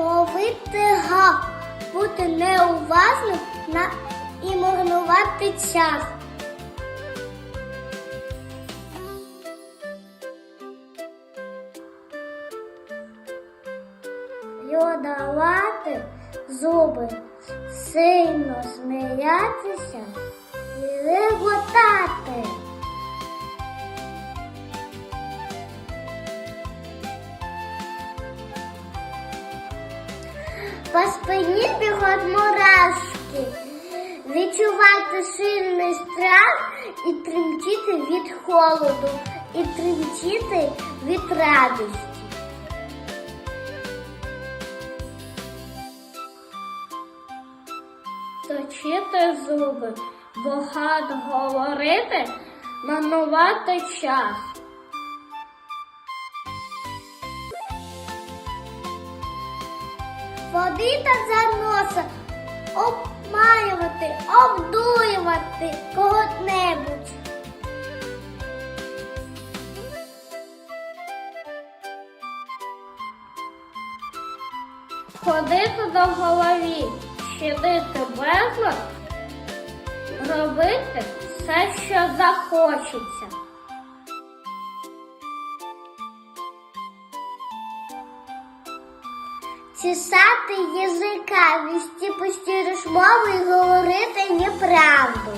ловити га, бути неуважним на... і марнувати час. Льодавати зуби, сильно сміятися. По спині бігуть мурашки, відчувати сильний страх і тремтіти від холоду, і тремтіти від радості. Точити зуби, багато говорити, манувати час. Водити за носа, обмаювати, обдурювати кого-небудь. Ходити до голові, щадити безлад, робити все, що захочеться. Чесати язика, вести пусті розмови і говорити неправду.